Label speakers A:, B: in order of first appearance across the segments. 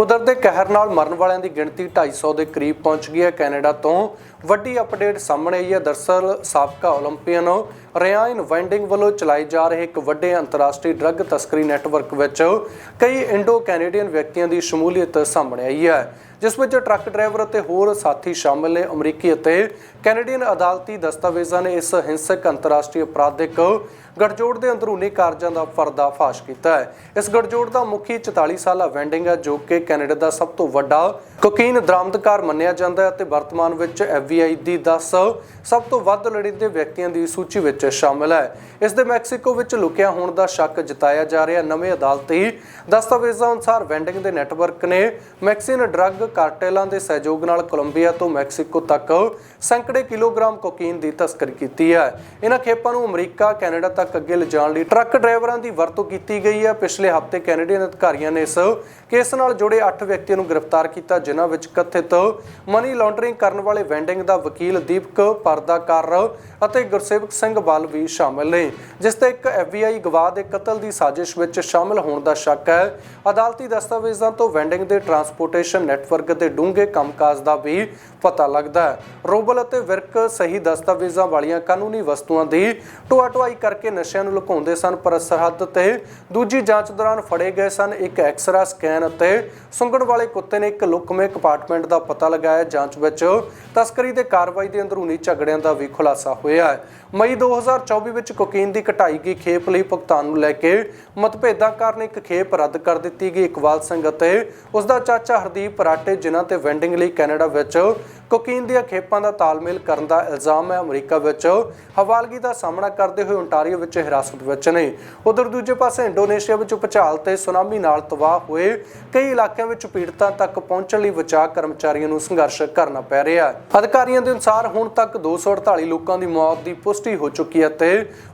A: ਕੁਦਰਤ ਦੇ ਕਹਿਰ ਨਾਲ ਮਰਨ ਵਾਲਿਆਂ ਦੀ ਗਿਣਤੀ 250 ਦੇ ਕਰੀਬ ਪਹੁੰਚ ਗਈ ਹੈ। ਕੈਨੇਡਾ ਤੋਂ ਵੱਡੀ ਅਪਡੇਟ ਸਾਹਮਣੇ ਆਈ ਹੈ। ਦਰਸਲ ਸਾਬਕਾ 올림픽ੀਅਨ ਰਿਆਇਨ ਵੈਂਡਿੰਗ ਵੱਲੋਂ ਚਲਾਏ ਜਾ ਰਹੇ ਇੱਕ ਵੱਡੇ ਅੰਤਰਰਾਸ਼ਟਰੀ ਡਰੱਗ ਤਸਕਰੀ ਨੈਟਵਰਕ ਵਿੱਚ ਕਈ ਇੰਡੋ ਕੈਨੇਡੀਅਨ ਵਿਅਕਤੀਆਂ ਦੀ ਸ਼ਮੂਲੀਅਤ ਸਾਹਮਣੇ ਆਈ ਹੈ, ਜਿਸ ਵਿੱਚ ਟਰੱਕ ਡਰਾਈਵਰ ਅਤੇ ਹੋਰ ਸਾਥੀ ਸ਼ਾਮਲ ਨੇ। ਅਮਰੀਕੀ ਅਤੇ ਕੈਨੇਡੀਅਨ ਅਦਾਲਤੀ ਦਸਤਾਵੇਜ਼ਾਂ ਨੇ ਇਸ ਹਿੰਸਕ ਅੰਤਰਰਾਸ਼ਟਰੀ ਅਪਰਾਧਿਕ ਗੜਜੋੜ ਦੇ ਅੰਦਰੂਨੀ ਕਾਰਜਾਂ ਦਾ ਪਰਦਾਫਾਸ਼ ਕੀਤਾ ਹੈ। ਇਸ ਗੜਜੋੜ ਦਾ ਮੁਖੀ 44 ਸਾਲਾ ਵੈਂਡਿੰਗ ਹੈ, ਜੋ ਕਿ ਕੈਨੇਡਾ ਦਾ ਸਭ ਤੋਂ ਵੱਡਾ ਕੋਕੀਨ ਦਰਾਮਦਕਾਰ ਮੰਨਿਆ ਜਾਂਦਾ ਹੈ ਅਤੇ ਵਰਤਮਾਨ ਵਿੱਚ FBI ਦੀ 10 ਸਭ ਤੋਂ ਵੱਧ ਲੋੜੀਂਦੇ ਵਿਅਕਤੀਆਂ ਦੀ ਸੂਚੀ ਵਿੱਚ ਸ਼ਾਮਲ ਹੈ। ਇਸ ਦੇ ਮੈਕਸੀਕੋ ਵਿੱਚ ਲੁਕਿਆ ਹੋਣ ਦਾ ਸ਼ੱਕ ਜਤਾਇਆ ਜਾ ਰਿਹਾ। ਨਵੇਂ ਅਦਾਲਤੀ ਦਸਤਾਵੇਜ਼ਾਂ ਅਨੁਸਾਰ ਵੈਂਡਿੰਗ ਦੇ ਨੈਟਵਰਕ ਨੇ ਮੈਕਸੀਨ ਡਰੱਗ ਕਾਰਟੇਲਾਂ ਦੇ ਸਹਿਯੋਗ ਨਾਲ ਕੋਲੰਬੀਆ ਤੋਂ ਮੈਕਸੀਕੋ ਤੱਕ ਸੈਂਕੜੇ ਕਿਲੋਗ੍ਰਾਮ ਕੋਕੀਨ ਦੀ ਤਸਕਰੀ ਕੀਤੀ ਹੈ। ਇਹਨਾਂ ਖੇਪਾਂ ਨੂੰ ਅਮਰੀਕਾ, ਕੈਨੇਡਾ ਤੱਕ ਅੱਗੇ ਲਿਜਾਣ ਲਈ ਟਰੱਕ ਡਰਾਈਵਰਾਂ ਦੀ ਵਰਤੋਂ ਕੀਤੀ ਗਈ ਹੈ। ਪਿਛਲੇ ਹਫ਼ਤੇ ਕੈਨੇਡੀਅਨ ਅਧਿਕਾਰੀਆਂ ਨੇ ਇਸ ਕੇਸ ਨਾਲ ਜੁੜੇ 8 ਵਿਅਕਤੀਆਂ ਨੂੰ ਗ੍ਰਿਫਤਾਰ ਕੀਤਾ, ਜਿਨ੍ਹਾਂ ਵਿੱਚ ਕਥਿਤ ਮਨੀ ਲਾਂਡਰਿੰਗ ਕਰਨ ਵਾਲੇ ਵੈਂਡਿੰਗ ਦਾ ਵਕੀਲ ਦੀਪਕ ਪਰਦਾਕਾਰ ਅਤੇ ਗੁਰਸੇਵਕ ਸਿੰਘ ਬਲ ਵੀ ਸ਼ਾਮਲ ਨੇ, ਜਿਸ ਤੇ ਇੱਕ FBI ਗਵਾਹ ਦੇ ਕਤਲ ਦੀ ਸਾਜ਼ਿਸ਼ ਵਿੱਚ ਸ਼ਾਮਲ ਹੋਣ ਦਾ ਸ਼ੱਕ ਹੈ। ਅਦਾਲਤੀ ਦਸਤਾਵੇਜ਼ਾਂ ਤੋਂ ਵੈਂਡਿੰਗ ਦੇ ਟਰਾਂਸਪੋਰਟੇਸ਼ਨ ਨੈਟਵਰਕ ਦੇ ਡੂੰਘੇ ਕੰਮਕਾਜ ਦਾ ਵੀ ਪਤਾ ਲੱਗਦਾ ਹੈ। ਰੋਬਲ ਅਤੇ ਵਿਰਕ ਸਹੀ ਦਸਤਾਵੇਜ਼ਾਂ ਵਾਲੀਆਂ ਕਾਨੂੰਨੀ ਵਸਤੂਆਂ ਦੀ ਢੋਆ ਢੁਆਈ ਕਰਕੇ ਨਸ਼ਿਆਂ ਨੂੰ ਲੁਕਾਉਂਦੇ ਸਨ, ਪਰ ਸਰਹੱਦ ਤੇ ਦੂਜੀ ਜਾਂਚ ਦੌਰਾਨ ਫੜੇ ਗਏ ਸਨ ਇੱਕ ਐਕਸਰਾ ਸਕੈਨ ਅਤੇ ਸੁੰਗੜ ਵਾਲੇ ਕੁੱਤੇ ਨੇ ਇੱਕ ਲੁਕਮੇ ਕੰਪਾਰਟਮੈਂਟ ਦਾ ਪਤਾ ਲਗਾਇਆ। ਜਾਂਚ ਵਿੱਚ ਤਸਕਰੀ ਦੇ ਕਾਰਵਾਈ ਦੇ ਅੰਦਰੂਨੀ ਝਗੜਿਆਂ ਦਾ ਵੀ ਖੁਲਾਸਾ ਹੋਇਆ ਹੈ। ਮਈ 2024 ਵਿੱਚ ਕੋਕੀਨ ਦੀ ਘਟਾਈ ਗਈ ਖੇਪ ਲਈ ਭੁਗਤਾਨ ਨੂੰ ਲੈ ਕੇ ਮਤਭੇਦਾਂ ਕਾਰਨ ਇੱਕ ਖੇਪ ਰੱਦ ਕਰ ਦਿੱਤੀ ਗਈ ਇਕਬਾਲ ਸਿੰਘ ਅਤੇ ਉਸ ਦਾ ਚਾਚਾ ਹਰਦੀਪ ਰਾਟੇ ਜਿਨ੍ਹਾਂ ਤੇ ਵੈਂਡਿੰਗ ਲਈ ਕੈਨੇਡਾ ਵਿੱਚ ਕੋਕੀਨ ਦੀਆਂ ਖੇਪਾਂ ਦਾ ਤਾਲਮੇਲ ਕਰਨ ਦਾ ਇਲਜ਼ਾਮ ਹੈ। ਅਮਰੀਕਾ ਵਿੱਚ ਹਵਾਲਗੀ ਦਾ ਸਾਹਮਣਾ ਕਰਦੇ ਹੋਏ ਓਨਟਾਰੀਓ ਵਿੱਚ ਹਿਰਾਸਤ ਵਿੱਚ ਨੇ। ਉਧਰ ਦੂਜੇ ਪਾਸੇ ਇੰਡੋਨੇਸ਼ੀਆ ਵਿੱਚ ਭੁਚਾਲ ਤੇ ਸੁਨਾਮੀ ਨਾਲ ਤਬਾਹ ਹੋਏ ਕਈ ਇਲਾਕਿਆਂ ਵਿੱਚ ਪੀੜਤਾਂ ਤੱਕ ਪਹੁੰਚਣ ਲਈ ਬਚਾਅ ਕਰਮਚਾਰੀਆਂ ਨੂੰ ਸੰਘਰਸ਼ ਕਰਨਾ ਪੈ ਰਿਹਾ ਹੈ। ਅਧਿਕਾਰੀਆਂ ਦੇ ਅਨੁਸਾਰ ਹੁਣ ਤੱਕ 248 ਲੋਕਾਂ ਦੀ ਮੌਤ ਦੀ ਪੁਸ਼ਟੀ ਹੋ ਚੁੱਕੀ ਹੈ ਤੇ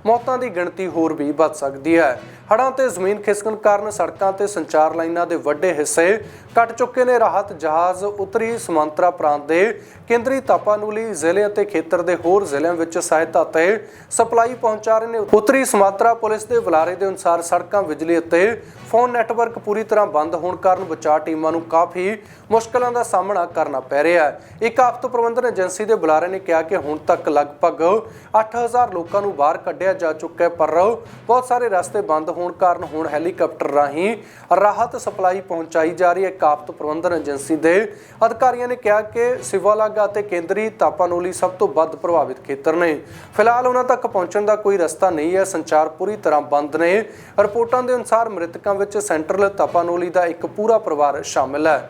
A: ਮੌਤਾਂ ਦੀ ਗਿਣਤੀ ਹੋਰ ਵੀ ਵੱਧ ਸਕਦੀ ਹੈ। ਹੜ੍ਹਾਂ ਤੇ ਜ਼ਮੀਨ ਖਿਸਕਣ ਕਾਰਨ ਸੜਕਾਂ ਤੇ ਸੰਚਾਰ ਲਾਈਨਾਂ ਦੇ ਵੱਡੇ ਹਿੱਸੇ ਕੱਟ ਚੁੱਕੇ ਨੇ। ਰਾਹਤ ਜਹਾਜ਼ ਉੱਤਰੀ ਸਮਾਂਤਰਾ ਪ੍ਰਾਂਤ ਦੇ ਕੇਂਦਰੀ ਤਾਪਾਨੂਲੀ ਜ਼ਿਲ੍ਹੇ ਅਤੇ ਖੇਤਰ ਦੇ ਹੋਰ ਜ਼ਿਲ੍ਹਿਆਂ ਵਿੱਚ ਸਹਾਇਤਾ ਤੇ ਸਪਲਾਈ ਪਹੁੰਚਾ ਰਹੇ ਨੇ। ਉੱਤਰੀ ਸਮਾਂਤਰਾ ਪੁਲਿਸ ਦੇ ਬੁਲਾਰੇ ਦੇ ਅਨੁਸਾਰ ਸੜਕਾਂ ਬਿਜਲੀ ਅਤੇ ਫੋਨ ਨੈਟਵਰਕ ਪੂਰੀ ਤਰ੍ਹਾਂ ਬੰਦ ਹੋਣ ਕਾਰਨ ਬਚਾਅ ਟੀਮਾਂ ਨੂੰ ਕਾਫੀ ਮੁਸ਼ਕਲਾਂ ਦਾ ਸਾਹਮਣਾ ਕਰਨਾ ਪੈ ਰਿਹਾ ਹੈ। ਇੱਕ ਆਫਤ ਪ੍ਰਬੰਧਨ ਏਜੰਸੀ ਦੇ ਬੁਲਾਰੇ ਨੇ ਕਿਹਾ ਕਿ ਹੁਣ ਤੱਕ ਲਗਭਗ 8000 ਲੋਕਾਂ ਨੂੰ ਬਾਹਰ ਕੱਢਿਆ ਜਾ ਚੁੱਕਾ ਹੈ, ਪਰ ਬਹੁਤ ਸਾਰੇ ਰਸਤੇ ਬੰਦ ਹੋਣ ਕਾਰਨ ਹੁਣ ਹੈਲੀਕਾਪਟਰ ਰਾਹੀਂ ਰਾਹਤ ਸਪਲਾਈ ਪਹੁੰਚਾਈ ਜਾ ਰਹੀ ਹੈ। ਇੱਕ ਆਫਤ ਪ੍ਰਬੰਧਨ ਏਜੰਸੀ ਦੇ ਅਧਿਕਾਰੀਆਂ ਨੇ ਕਿਹਾ ਕਿ ਸਿਵਾਲਾਗਾ ਅਤੇ ਕੇਂਦਰੀ ਤਾਪਾਨੋਲੀ ਸਭ ਤੋਂ ਵੱਧ ਪ੍ਰਭਾਵਿਤ ਖੇਤਰ ਨੇ। ਫਿਲਹਾਲ ਉਹਨਾਂ ਤੱਕ ਪਹੁੰਚਣ ਦਾ ਕੋਈ ਰਸਤਾ ਨਹੀਂ ਹੈ। ਸੰਚਾਰ ਪੂਰੀ ਤਰ੍ਹਾਂ ਬੰਦ ਨੇ। ਰਿਪੋਰਟਾਂ ਦੇ ਅਨੁਸਾਰ ਮ੍ਰਿਤਕਾਂ ਵਿੱਚ ਸੈਂਟਰਲ ਤਾਪਾਨੋਲੀ ਦਾ ਇੱਕ ਪੂਰਾ ਪਰਿਵਾਰ ਸ਼ਾਮਿਲ ਹੈ।